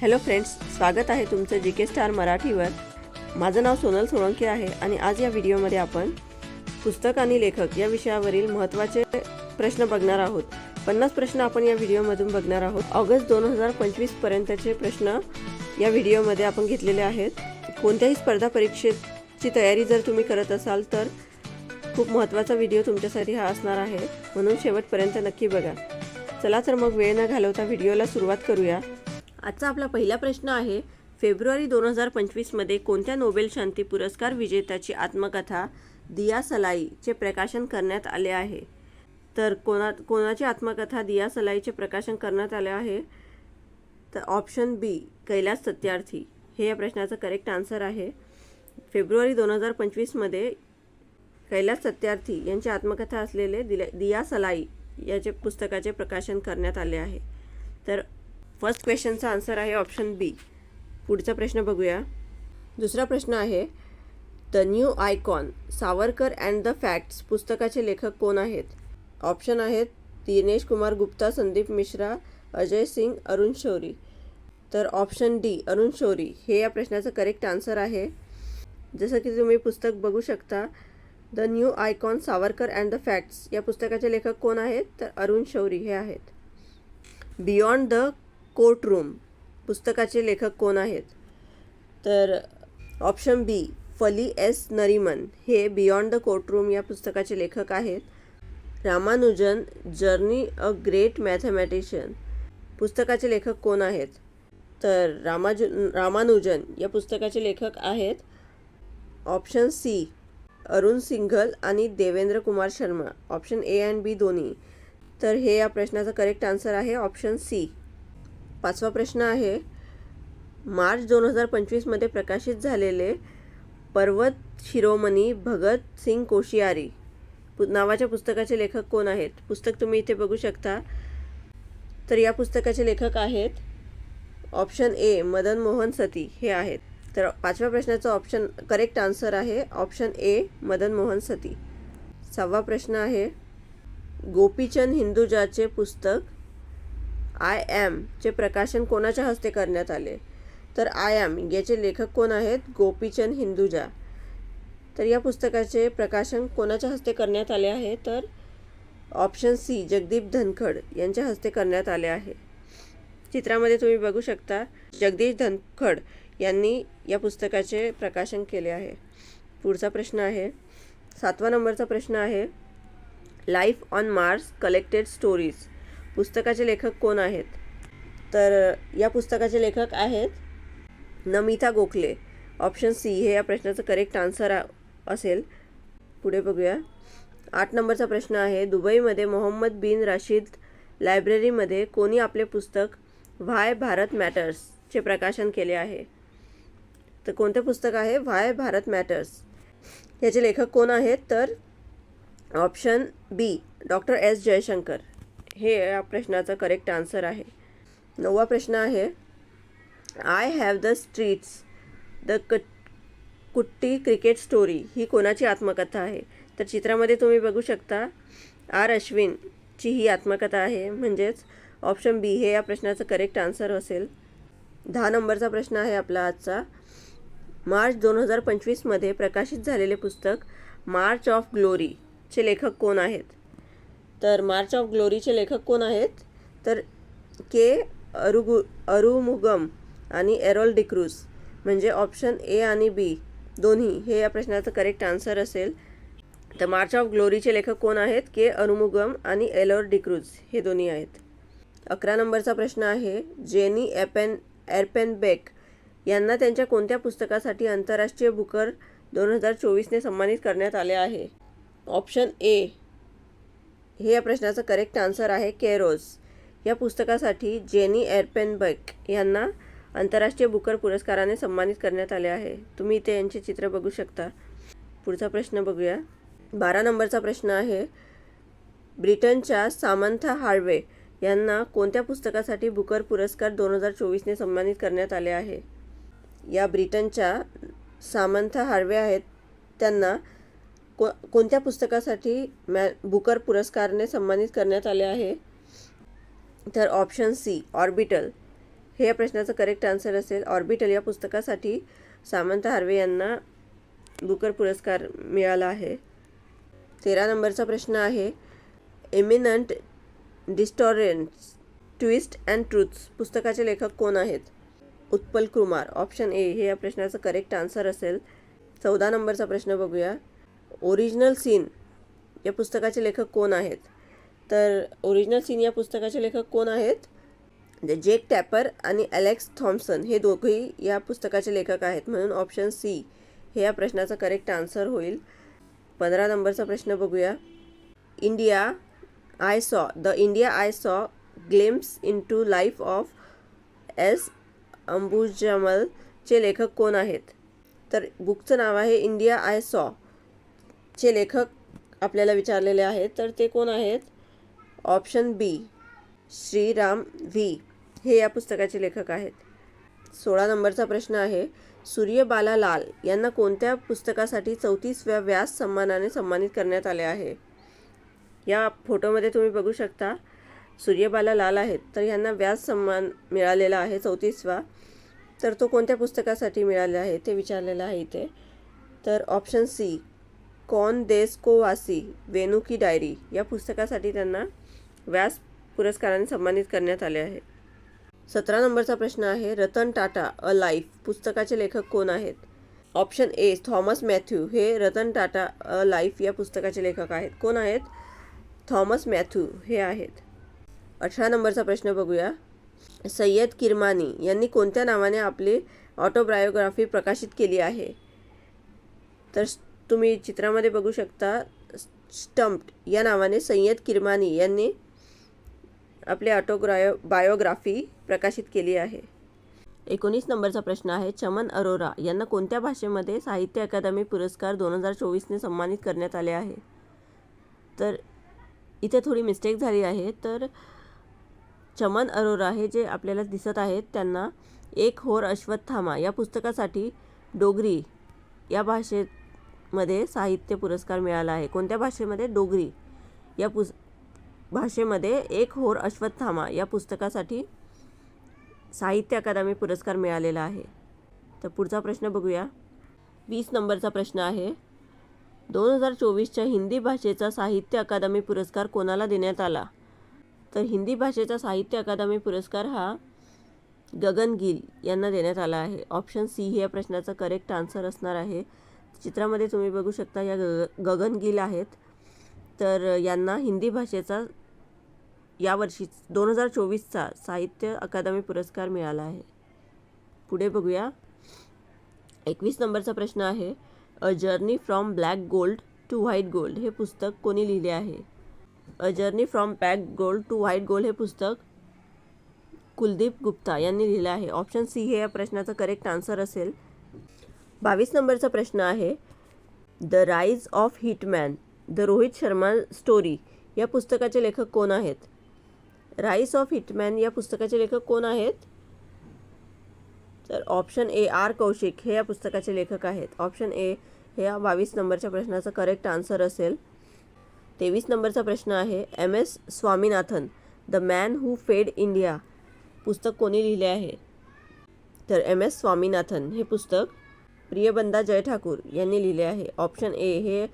Hello friends स्वागत आहे तुमचं जी के स्टार मराठीवर. माझं नाव सोनल सोळंकी आहे आणि आज या व्हिडिओमध्ये आपण पुस्तक आणि लेखक या विषयावरील महत्त्वाचे प्रश्न बघणार आहोत. पन्नास प्रश्न आपण या व्हिडिओमधून बघणार आहोत. ऑगस्ट दोन हजार पंचवीसपर्यंतचे प्रश्न या व्हिडिओमध्ये आपण घेतलेले आहेत. कोणत्याही स्पर्धा परीक्षेची तयारी जर तुम्ही करत असाल तर खूप महत्त्वाचा व्हिडिओ तुमच्यासाठी हा असणार आहे. म्हणून शेवटपर्यंत नक्की बघा. चला तर मग वेळ न घालवता व्हिडिओला सुरुवात करूया. आजचा आपला पहिला प्रश्न आहे फेब्रुवारी दोन हजार पंचवीसमध्ये कोणत्या नोबेल शांती पुरस्कार विजेत्याची आत्मकथा दिया सलाईचे प्रकाशन करण्यात आले आहे? तर कोणा कोणाची आत्मकथा दिया सलाईचे प्रकाशन करण्यात आले आहे? तर ऑप्शन बी कैलास सत्यार्थी. हे या प्रश्नाचं करेक्ट आन्सर आहे. फेब्रुवारी दोन हजार पंचवीसमध्ये कैलास सत्यार्थी यांची आत्मकथा असलेले दिले दिया सलाई याचे पुस्तकाचे प्रकाशन करण्यात आले आहे. तर फर्स्ट क्वेश्चनचा आन्सर आहे ऑप्शन बी पुढचा प्रश्न बघूया. दुसरा प्रश्न आहे the new icon Savarkar and the facts पुस्तकाचे लेखक कोण आहेत? ऑप्शन आहेत दिनेश कुमार गुप्ता संदीप मिश्रा अजय सिंग अरुण शौरी. तर ऑप्शन डी अरुण शौरी. हे या प्रश्नाचं करेक्ट आन्सर आहे. जसं की तुम्ही पुस्तक बघू शकता the new icon Savarkar and the facts या पुस्तकाचे लेखक कोण आहेत? तर अरुण शौरी हे आहेत. बियॉन्ड द कोर्ट रूम पुस्तकाचे लेखक कोण आहेत? तर ऑप्शन बी फली एस. नरिमन. हे बियॉन्ड द कोर्टरूम या पुस्तकाचे लेखक आहेत. Ramanujan journey a great mathematician. पुस्तकाचे लेखक कोण आहेत? तर रामाजु रामानुजन या पुस्तकाचे लेखक आहेत. ऑप्शन सी अरुण सिंघल आणि Devendra Kumar Sharma. Option A and B दोन्ही. तर हे या प्रश्नाचं करेक्ट आन्सर आहे. ऑप्शन सी पाचवा प्रश्न आहे मार्च दोन हजार पंचवीसमध्ये प्रकाशित झालेले पर्वत शिरोमणी भगत सिंग कोशियारी पु नावाच्या पुस्तकाचे लेखक कोण आहेत? पुस्तक तुम्ही इथे बघू शकता. तर या पुस्तकाचे लेखक आहेत ऑप्शन ए मदन मोहन सती हे आहेत. तर पाचव्या प्रश्नाचं ऑप्शन करेक्ट आन्सर आहे ऑप्शन ए मदन मोहन सती. सहावा प्रश्न आहे गोपीचंद हिंदुजाचे पुस्तक आय ॲमचे प्रकाशन कोणाच्या हस्ते करण्यात आले? तर आय ॲम याचे लेखक कोण आहेत? गोपीचंद हिंदुजा. तर या पुस्तकाचे प्रकाशन कोणाच्या हस्ते करण्यात आले आहे? तर ऑप्शन सी जगदीप धनखड यांच्या हस्ते करण्यात आले आहे. चित्रामध्ये तुम्ही बघू शकता जगदीश धनखड यांनी या पुस्तकाचे प्रकाशन केले आहे. पुढचा प्रश्न आहे सातवा नंबरचा प्रश्न आहे life on Mars collected stories. पुस्तकाचे लेखक कोण आहेत? तर या पुस्तकाचे लेखक आहेत नमिता गोखले. ऑप्शन सी हे या प्रश्नाचं करेक्ट आन्सर असेल. पुढे बघूया. आठ नंबरचा प्रश्न आहे दुबईमध्ये मोहम्मद बिन राशीद लायब्ररीमध्ये कोणी आपले पुस्तक व्हाय भारत मॅटर्सचे प्रकाशन केले आहे? तर कोणते पुस्तक आहे? Why Bharat matters. याचे लेखक कोण आहेत? तर option B doctor S Jaishankar. हे या प्रश्नाचं करेक्ट आन्सर आहे. नववा प्रश्न आहे I have the streets the क कुट्टी क्रिकेट स्टोरी ही कोणाची आत्मकथा आहे? तर चित्रामध्ये तुम्ही बघू शकता आर अश्विनची ही आत्मकथा आहे. म्हणजेच ऑप्शन बी हे या प्रश्नाचं करेक्ट आन्सर असेल. दहा नंबरचा प्रश्न आहे आपला आजचा. मार्च दोन हजार पंचवीसमध्ये प्रकाशित झालेले पुस्तक मार्च ऑफ ग्लोरीचे लेखक कोण आहेत? तर मार्च ऑफ ग्लोरीचे लेखक कोण आहेत? तर के अरुगु अरुमुगम आणि एरोल डिक्रूज म्हणजे ऑप्शन ए आणि बी दोन्ही हे या प्रश्नाचं करेक्ट आन्सर असेल. तर मार्च ऑफ ग्लोरीचे लेखक कोण आहेत? के अरुमुगम आणि एलोर डिक्रूज हे दोन्ही आहेत. अकरा नंबरचा प्रश्न आहे जेनी एपेन एरपेनबेक यांना त्यांच्या कोणत्या पुस्तकासाठी आंतरराष्ट्रीय बुकर दोन हजार चोवीसने सन्मानित करण्यात आले आहे? ऑप्शन ए हे या प्रश्नाचं करेक्ट आन्सर आहे केरोज या पुस्तकासाठी जेनी एरपेनबेक यांना आंतरराष्ट्रीय बुकर पुरस्काराने सन्मानित करण्यात आले आहे. तुम्ही इथे यांचे चित्र बघू शकता. पुढचा प्रश्न बघूया. बारा नंबरचा प्रश्न आहे. ब्रिटनच्या सामंथा हार्वे यांना कोणत्या पुस्तकासाठी बुकर पुरस्कार दोन हजार चोवीसने सन्मानित करण्यात आले आहे? या ब्रिटनच्या सामंथा हार्वे आहेत. त्यांना को कोणत्या पुस्तकासाठी मॅ बुकर पुरस्कारने सन्मानित करण्यात आले आहे? तर ऑप्शन सी ऑर्बिटल हे या प्रश्नाचं करेक्ट आन्सर असेल. ऑर्बिटल या पुस्तकासाठी सामंत हार्वे यांना बुकर पुरस्कार मिळाला आहे. तेरा नंबरचा प्रश्न आहे. Eminent distortions twist and truths पुस्तकाचे लेखक कोण आहेत? उत्पल कुमार. ऑप्शन ए हे या प्रश्नाचं करेक्ट आन्सर असेल. चौदा नंबरचा प्रश्न बघूया. ओरिजिनल सीन या पुस्तकाचे लेखक कोण आहेत? तर ओरिजिनल सीन या पुस्तकाचे लेखक कोण आहेत? म्हणजे जेक टॅपर आणि ॲलेक्स थॉम्सन हे दोघेही या पुस्तकाचे लेखक आहेत. म्हणून ऑप्शन सी हे या प्रश्नाचं करेक्ट आन्सर होईल. पंधरा नंबरचा प्रश्न बघूया. India I saw the India I saw glimpses into life of S अंबुजमलचे लेखक कोण आहेत? तर बुकचं नाव आहे इंडिया आय सॉ चे लेखक आपल्याला विचारलेले आहेत तर ते कोण आहेत? Option B Shriram V. हे या पुस्तकाचे लेखक आहेत. सोळा नंबरचा प्रश्न आहे सूर्यबाला लाल यांना कोणत्या पुस्तकासाठी चौतीसव्या व्यास सन्मानाने सन्मानित करण्यात आले आहे? या फोटोमध्ये तुम्ही बघू शकता सूर्यबाला लाल आहेत तर यांना व्यास सन्मान मिळालेला आहे चौतीसवा. तर तो कोणत्या पुस्तकासाठी मिळाला आहे ते विचारलेलं आहे इथे. तर ऑप्शन सी कौन देस को वासी वेणू की डायरी या पुस्तकासाठी त्यांना व्यास पुरस्काराने सन्मानित करण्यात आले आहे. सतरा नंबरचा प्रश्न आहे रतन टाटा अ लाईफ पुस्तकाचे लेखक कोण आहेत? ऑप्शन ए थॉमस मॅथ्यू हे रतन टाटा अ लाईफ या पुस्तकाचे लेखक आहेत. कोण आहेत? थॉमस मॅथ्यू हे आहेत. अठरा नंबरचा प्रश्न बघूया. सय्यद किरमानी यांनी कोणत्या नावाने आपली ऑटोबायोग्राफी प्रकाशित केली आहे? तर तुम्ही चित्रामध्ये बघू शकता स्टम्प्ड या नावाने सय्यद किरमानी यांनी आपली ऑटोग्रायो बायोग्राफी प्रकाशित केली आहे. एकोणीस नंबरचा प्रश्न आहे चमन अरोरा यांना कोणत्या भाषेमध्ये साहित्य अकादमी पुरस्कार दोन हजार चोवीसने सन्मानित करण्यात आले आहे? तर इथे थोडी मिस्टेक झाली आहे तर चमन अरोरा हे जे आपल्याला दिसत आहेत त्यांना एक होर अश्वत्थामा या पुस्तकासाठी डोगरी या भाषेत भाषेमध्ये साहित्य पुरस्कार मिळाला आहे. कोणत्या भाषेमध्ये? डोगरी. या पुस भाषेमध्ये एक होर अश्वत्थामा या पुस्तकासाठी साहित्य अकादमी पुरस्कार मिळालेला आहे. तर पुढचा प्रश्न बघूया. वीस नंबरचा प्रश्न आहे. दोन हजार चोवीसच्या हिंदी भाषेचा साहित्य अकादमी पुरस्कार कोणाला देण्यात आला? तर हिंदी भाषेचा साहित्य अकादमी पुरस्कार हा गगन गिल यांना देण्यात आला आहे. ऑप्शन सी हे या प्रश्नाचा करेक्ट आन्सर असणार आहे. चित्रामध्ये तुम्ही बघू शकता या गग गगन गिल आहेत. तर यांना हिंदी भाषेचा यावर्षी दोन हजार चोवीसचा साहित्य अकादमी पुरस्कार मिळाला आहे. पुढे बघूया. एकवीस नंबरचा प्रश्न आहे a journey from black gold to white gold हे पुस्तक कोणी लिहिले आहे? A journey from black gold to white gold हे पुस्तक कुलदीप गुप्ता यांनी लिहिलं आहे. ऑप्शन सी हे या प्रश्नाचं करेक्ट आन्सर असेल. बावीस नंबरचा प्रश्न आहे. The rise of hitman the Rohit Sharma story या पुस्तकाचे लेखक कोण आहेत? राईस ऑफ हिटमॅन या पुस्तकाचे लेखक कोण आहेत? तर ऑप्शन ए आर कौशिक हे या पुस्तकाचे लेखक आहेत. ऑप्शन ए हे या बावीस नंबरच्या प्रश्नाचा करेक्ट आन्सर असेल. तेवीस नंबरचा प्रश्न आहे. M S Swaminathan the man who fed India पुस्तक कोणी लिहिले आहे? तर एम एस स्वामीनाथन हे पुस्तक प्रियबंदा जय ठाकूर यांनी लिहिले आहे. ऑप्शन ए हे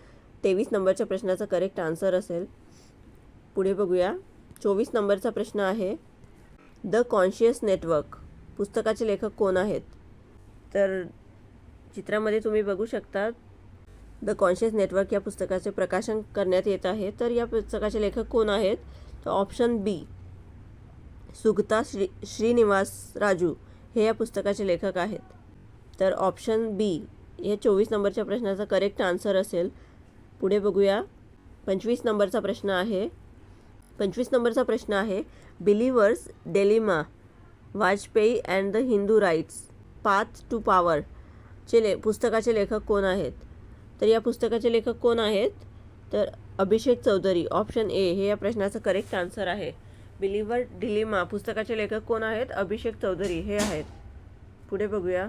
तेवीस नंबरच्या प्रश्नाचा करेक्ट आन्सर असेल. पुढे बघूया. चोवीस नंबरचा प्रश्न आहे द कॉन्शियस नेटवर्क पुस्तकाचे लेखक कोण आहेत? तर चित्रामध्ये तुम्ही बघू शकता द कॉन्शियस नेटवर्क या पुस्तकाचे प्रकाशन करण्यात येत आहे. तर या पुस्तकाचे लेखक कोण आहेत? तर ऑप्शन बी सुगता श्री श्रीनिवास राजू हे या पुस्तकाचे लेखक आहेत. तर ऑप्शन बी हे चोवीस नंबरच्या प्रश्नाचा करेक्ट आन्सर असेल. पुढे बघूया. पंचवीस नंबरचा प्रश्न आहे. पंचवीस नंबरचा प्रश्न आहे. Believers dilemma Vajpayee and the Hindu right's path to power चे ले पुस्तकाचे लेखक कोण आहेत? तर या पुस्तकाचे लेखक कोण आहेत? तर अभिषेक चौधरी. ऑप्शन ए हे या प्रश्नाचं करेक्ट आन्सर आहे. बिलिव्हर डिलिमा पुस्तकाचे लेखक कोण आहेत? अभिषेक चौधरी हे आहेत. पुढे बघूया.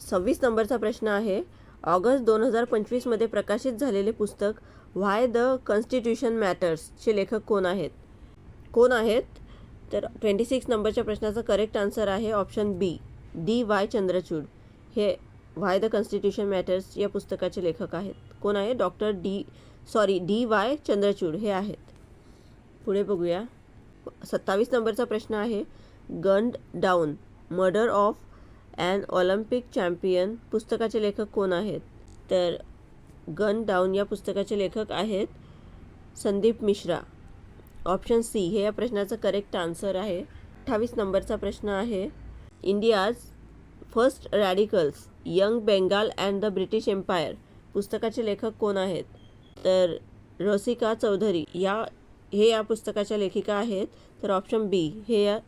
सव्वीस नंबरचा प्रश्न आहे. ऑगस्ट दोन हजार पंचवीसमध्ये प्रकाशित झालेले पुस्तक व्हाय द कॉन्स्टिट्यूशन मॅटर्सचे लेखक कोण आहेत? कोण आहेत? तर ट्वेंटी सिक्स नंबरच्या प्रश्नाचा करेक्ट आन्सर आहे option B D Y Chandrachud. हे व्हाय द कॉन्स्टिट्यूशन मॅटर्स या पुस्तकाचे लेखक आहेत. कोण आहे? Doctor D sorry D Y Chandrachud हे आहेत. पुढे बघूया. सत्तावीस नंबरचा प्रश्न आहे. Gunned down murder of and Olympic champion पुस्तकाचे लेखक कोण आहेत? तर गन डाऊन या पुस्तकाचे लेखक आहेत संदीप मिश्रा. ऑप्शन सी हे या प्रश्नाचं करेक्ट आन्सर आहे. अठ्ठावीस नंबरचा प्रश्न आहे. India's first radicals young Bengal and the British empire पुस्तकाचे लेखक कोण आहेत? तर रसिका चौधरी या हे या पुस्तकाच्या लेखिका आहेत. तर ऑप्शन बी हे या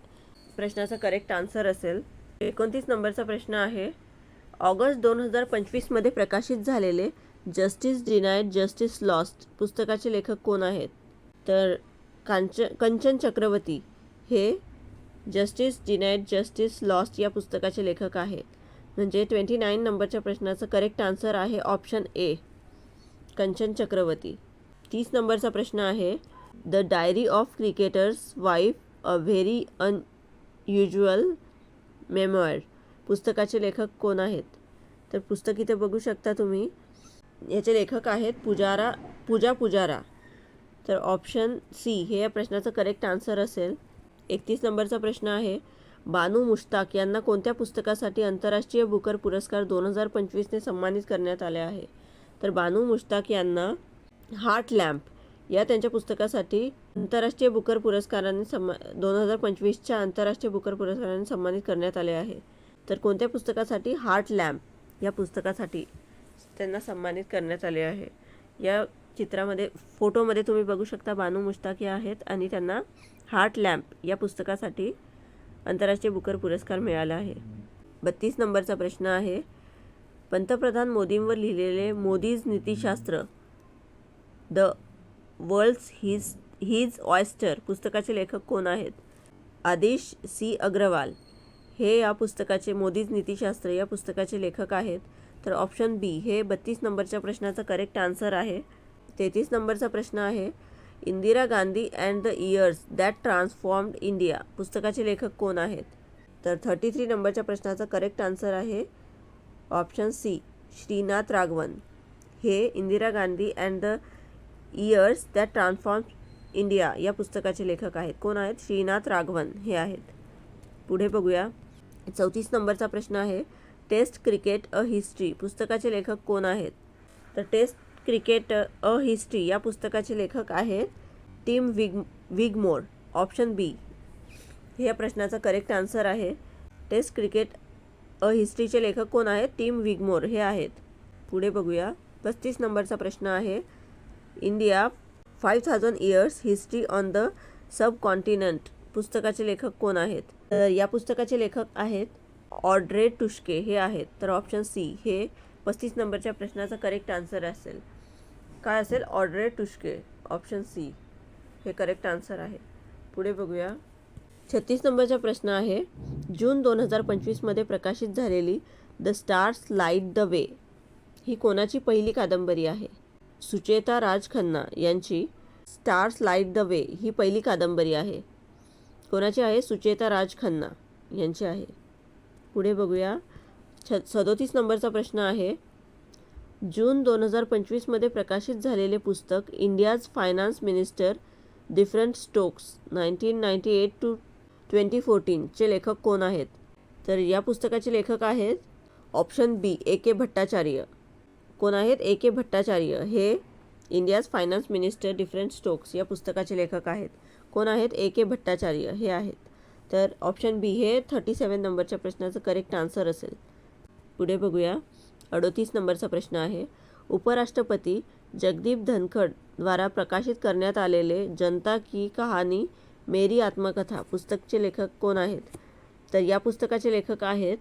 प्रश्नाचं करेक्ट आन्सर असेल. एकोणतीस नंबरचा प्रश्न आहे. ऑगस्ट दोन हजार पंचवीसमध्ये प्रकाशित झालेले जस्टिस डिनायड जस्टिस लॉस्ट पुस्तकाचे लेखक कोण आहेत? तर कांच कंचन चक्रवर्ती हे जस्टिस डिनायड जस्टिस लॉस्ट या पुस्तकाचे लेखक आहेत. म्हणजे ट्वेंटी नाईन नंबरच्या प्रश्नाचं करेक्ट आन्सर आहे ऑप्शन ए कंचन चक्रवर्ती. तीस नंबरचा प्रश्न आहे the diary of cricketer's wife a very unusual memoir पुस्तकाचे लेखक कोण आहेत? तर पुस्तक इथे बघू शकता तुम्ही. याचे लेखक आहेत पुजारा पूजा पुजारा. तर ऑप्शन सी हे या प्रश्नाचं करेक्ट आन्सर असेल. एकतीस नंबरचा प्रश्न आहे. बानू मुश्ताक यांना कोणत्या पुस्तकासाठी आंतरराष्ट्रीय बुकर पुरस्कार दोन हजार पंचवीसने सन्मानित करण्यात आले आहे? तर बानू मुश्ताक यांना हार्ट लॅम्प या त्यांच्या पुस्तकासाठी आंतरराष्ट्रीय बुकर पुरस्कारांनी सन्मा दोन हजार पंचवीसच्या आंतरराष्ट्रीय बुकर पुरस्कारांनी सन्मानित करण्यात आले आहे. तर कोणत्या पुस्तकासाठी? हार्ट लॅम्प या पुस्तकासाठी त्यांना सन्मानित करण्यात आले आहे. या चित्रामध्ये फोटोमध्ये तुम्ही बघू शकता बानू मुश्ताक या आहेत आणि त्यांना हार्ट लॅम्प या पुस्तकासाठी आंतरराष्ट्रीय बुकर पुरस्कार मिळाला आहे. बत्तीस नंबरचा प्रश्न आहे. पंतप्रधान मोदींवर लिहिलेले Modi's नीतिशास्त्र the world's his his oyster पुस्तकाचे लेखक कोण आहेत? आदिश सी. अग्रवाल. हे या पुस्तकाचे मोदीज नीतिशास्त्र या पुस्तकाचे लेखक आहेत. तर ऑप्शन बी हे बत्तीस नंबरच्या प्रश्नाचा करेक्ट आन्सर आहे. तेहतीस नंबरचा प्रश्न आहे Indira Gandhi and the years that transformed India पुस्तकाचे लेखक कोण आहेत? तर थर्टी थ्री नंबरच्या प्रश्नाचा करेक्ट आन्सर आहे. Option C Srinath Raghavan. हे Indira Gandhi and the years that transform India या पुस्तकाचे लेखक आहेत. कोण आहेत? श्रीनाथ राघवन हे आहेत. पुढे बघूया. चौतीस नंबरचा प्रश्न आहे टेस्ट क्रिकेट अ हिस्ट्री पुस्तकाचे लेखक कोण आहेत? तर टेस्ट क्रिकेट अ हिस्ट्री या पुस्तकाचे लेखक आहेत Tim wig Wigmore option B. हे या प्रश्नाचा करेक्ट आन्सर आहे. टेस्ट क्रिकेट अ हिस्ट्रीचे लेखक कोण आहेत? टीम विगमोर हे आहेत. पुढे बघूया. पस्तीस नंबरचा प्रश्न आहे India five thousand years history on the subcontinent पुस्तकाचे लेखक कोण आहेत? तर या पुस्तकाचे लेखक आहेत ऑड्रे टुष्के हे आहेत. तर ऑप्शन सी हे पस्तीस नंबरच्या प्रश्नाचा करेक्ट आन्सर असेल. काय असेल? ऑड्रे टुष्के ऑप्शन सी हे करेक्ट आन्सर आहे. पुढे बघूया. छत्तीस नंबरचा प्रश्न आहे. जून दोन हजार पंचवीसमध्ये प्रकाशित झालेली the stars light the way ही कोणाची पहिली कादंबरी आहे? सुचेता राज खन्ना यांची स्टार्स लाइट द वे ही पहिली कादंबरी आहे. कोणाची आहे? सुचेता राज खन्ना यांची आहे. पुढे बघूया. छ सदोतीस नंबरचा प्रश्न आहे. जून दोन हजार पंचवीसमध्ये प्रकाशित झालेले पुस्तक India's finance minister different strokes nineteen ninety eight to twenty फोर्टीनचे लेखक कोण आहेत? तर या पुस्तकाचे लेखक आहेत ऑप्शन बी ए के भट्टाचार्य. कोण आहेत? A K Bhattacharya. हे India's finance minister different strokes या पुस्तकाचे लेखक आहेत. कोण आहेत? ए के भट्टाचार्य. हे आहेत. तर ऑप्शन बी हे थर्टी सेवन नंबरच्या प्रश्नाचं करेक्ट आन्सर असेल. पुढे बघूया. अडोतीस नंबरचा प्रश्न आहे. उपराष्ट्रपती जगदीप धनखड द्वारा प्रकाशित करण्यात आलेले जनता की कहाणी मेरी आत्मकथा पुस्तकचे लेखक कोण आहेत? तर या पुस्तकाचे लेखक आहेत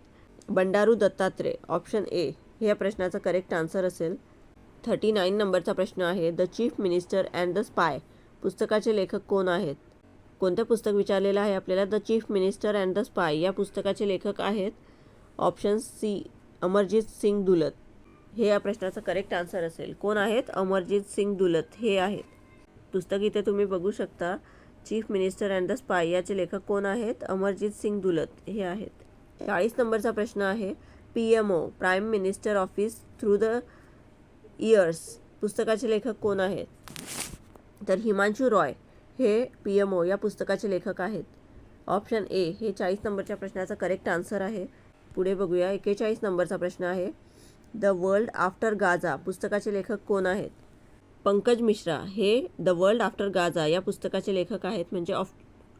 बंडारू दत्तात्रे ऑप्शन ए ह्या या प्रश्नाचा करेक्ट आन्सर असेल. थर्टी नाईन नंबरचा प्रश्न आहे the chief minister and the spy पुस्तकाचे लेखक कोण आहेत? कोणतं पुस्तक विचारलेलं आहे आपल्याला? The chief minister and the spy या पुस्तकाचे लेखक आहेत ऑप्शन सी अमरजित सिंग दुलत हे या प्रश्नाचं करेक्ट आन्सर असेल. कोण आहेत? अमरजित सिंग दुलत हे आहेत. पुस्तक इथे तुम्ही बघू शकता. Chief minister and the spy याचे लेखक कोण आहेत? अमरजित सिंग दुलत हे आहेत. चाळीस नंबरचा प्रश्न आहे P M O prime minister office through the years पुस्तकाचे लेखक कोण आहेत? तर हिमांशू रॉय हे पी एम ओ या पुस्तकाचे लेखक आहेत. ऑप्शन ए हे चाळीस नंबरच्या प्रश्नाचा करेक्ट आन्सर आहे. पुढे बघूया. एकेचाळीस नंबरचा प्रश्न आहे. द वर्ल्ड आफ्टर गाझा पुस्तकाचे लेखक कोण आहेत? पंकज मिश्रा हे द वर्ल्ड आफ्टर गाझा या पुस्तकाचे लेखक आहेत. म्हणजे ऑप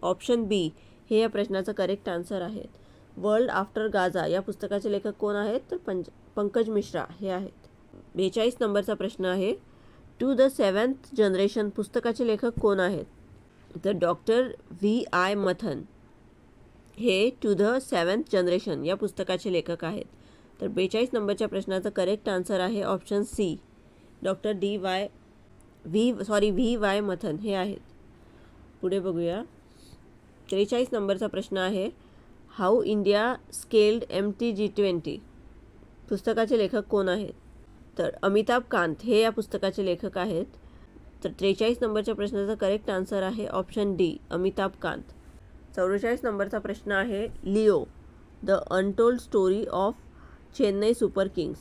ऑप्शन बी हे या प्रश्नाचं करेक्ट आन्सर आहेत वर्ल्ड आफ्टर गाझा या पुस्तकाचे लेखक कोण आहेत? तर पंज पंकज मिश्रा हे आहेत. बेचाळीस नंबरचा प्रश्न आहे. टू द सेवन्थ जनरेशन पुस्तकाचे लेखक कोण आहेत? तर डॉक्टर व्ही आय मथन हे टू द सेवन्थ जनरेशन या पुस्तकाचे लेखक आहेत. तर बेचाळीस नंबरच्या प्रश्नाचं करेक्ट आन्सर आहे option C doctor D Y V sorry V Y Mathan हे आहेत. पुढे बघूया. त्रेचाळीस नंबरचा प्रश्न आहे. How India scaled M T G twenty. पुस्तकाचे लेखक कोण आहेत? तर अमिताभ कांत हे या पुस्तकाचे लेखक आहेत. तर त्रेचाळीस नंबरच्या प्रश्नाचा करेक्ट आन्सर आहे ऑप्शन डी अमिताभ कांत. चौवेचाळीस नंबरचा प्रश्न आहे Leo the untold story of Chennai super kings.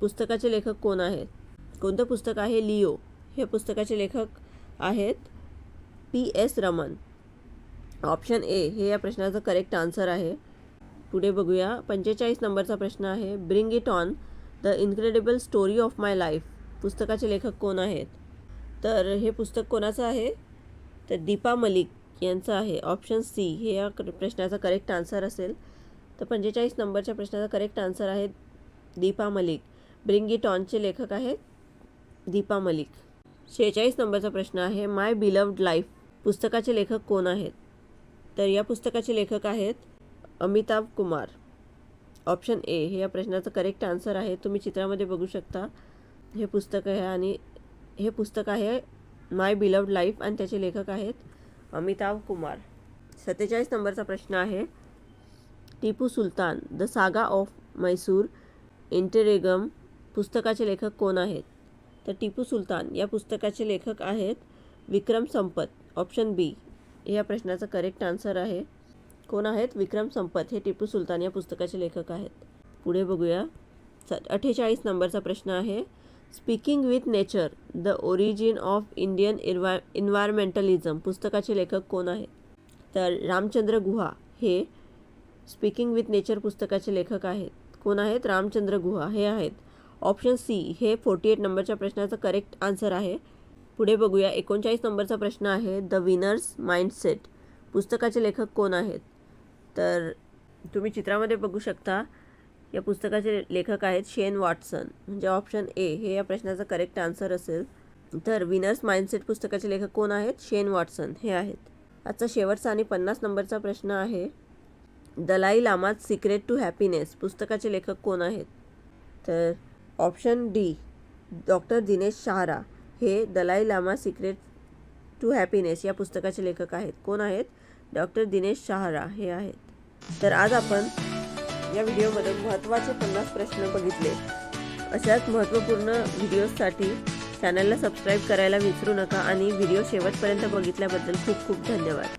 पुस्तकाचे लेखक कोण आहेत? कोणतं पुस्तक आहे लिओ? हे पुस्तकाचे लेखक आहेत P S Raman. Option A हे या प्रश्नाचं करेक्ट आन्सर आहे. पुढे बघूया. पंचेचाळीस नंबरचा प्रश्न आहे. Bring it on the incredible story of my life पुस्तकाचे लेखक कोण आहेत? तर हे पुस्तक कोणाचं आहे? तर दीपा मलिक यांचं आहे. ऑप्शन सी हे या क- प्रश्नाचा करेक्ट आन्सर असेल. तर पंचेचाळीस नंबरच्या प्रश्नाचा करेक्ट आन्सर आहे दीपा मलिक. ब्रिंग इट ऑनचे लेखक आहेत दीपा मलिक. शेहेचाळीस नंबरचा प्रश्न आहे. माय बिलव्ड लाईफ पुस्तकाचे लेखक कोण आहेत? तर या पुस्तकाचे लेखक आहेत अमिताभ कुमार. ऑप्शन ए हे या प्रश्नाचं करेक्ट आन्सर आहे. तुम्ही चित्रामध्ये बघू शकता. हे पुस्तक आहे आणि हे पुस्तक आहे माय बिलव्ड लाईफ आणि त्याचे लेखक आहेत अमिताभ कुमार. सत्तेचाळीस नंबरचा प्रश्न आहे. Tipu Sultan the saga of Mysore interregnum पुस्तकाचे लेखक कोण आहेत? तर टिपू सुलतान या पुस्तकाचे लेखक आहेत विक्रम संपत. ऑप्शन बी या प्रश्नाचं करेक्ट आन्सर आहे. कोण आहेत? विक्रम संपत. हे टिपू सुलतान या पुस्तकाचे लेखक आहेत. पुढे बघूया. अठ्ठेचाळीस नंबरचा प्रश्न आहे. Speaking with nature the origin of Indian इन्व्हा environmentalism पुस्तकाचे लेखक कोण आहेत? तर रामचंद्र गुहा हे स्पीकिंग विथ नेचर पुस्तकाचे लेखक आहेत. कोण आहेत? रामचंद्र गुहा हे आहेत. ऑप्शन सी हे फोर्टी एट नंबरच्या प्रश्नाचं करेक्ट आन्सर आहे. पुढे बघूया. एकोणचाळीस नंबरचा प्रश्न आहे द विनर्स माइंडसेट पुस्तकाचे लेखक कोण आहेत? तर तुम्ही चित्रामध्ये बघू शकता या पुस्तकाचे लेखक आहेत शेन वॉटसन. म्हणजे ऑप्शन ए हे या प्रश्नाचं करेक्ट आन्सर असेल. तर विनर्स माइंडसेट पुस्तकाचे लेखक कोण आहेत? शेन वॉटसन. हे आहेत. आजचा शेवटचा आणि पन्नास नंबरचा प्रश्न आहे दलाई लामात सिक्रेट टू हॅपीनेस पुस्तकाचे लेखक कोण आहेत? तर option D doctor Dinesh Shahara. हे Dalai Lama secret to happiness या पुस्तकाचे लेखक आहेत. कोण आहेत? डॉक्टर दिनेश शहारा हे आहेत. तर आज आपण या व्हिडिओमध्ये महत्त्वाचे पन्नास प्रश्न बघितले. अशाच महत्त्वपूर्ण व्हिडिओजसाठी चॅनलला सबस्क्राईब करायला विसरू नका आणि व्हिडिओ शेवटपर्यंत बघितल्याबद्दल खूप खूप धन्यवाद.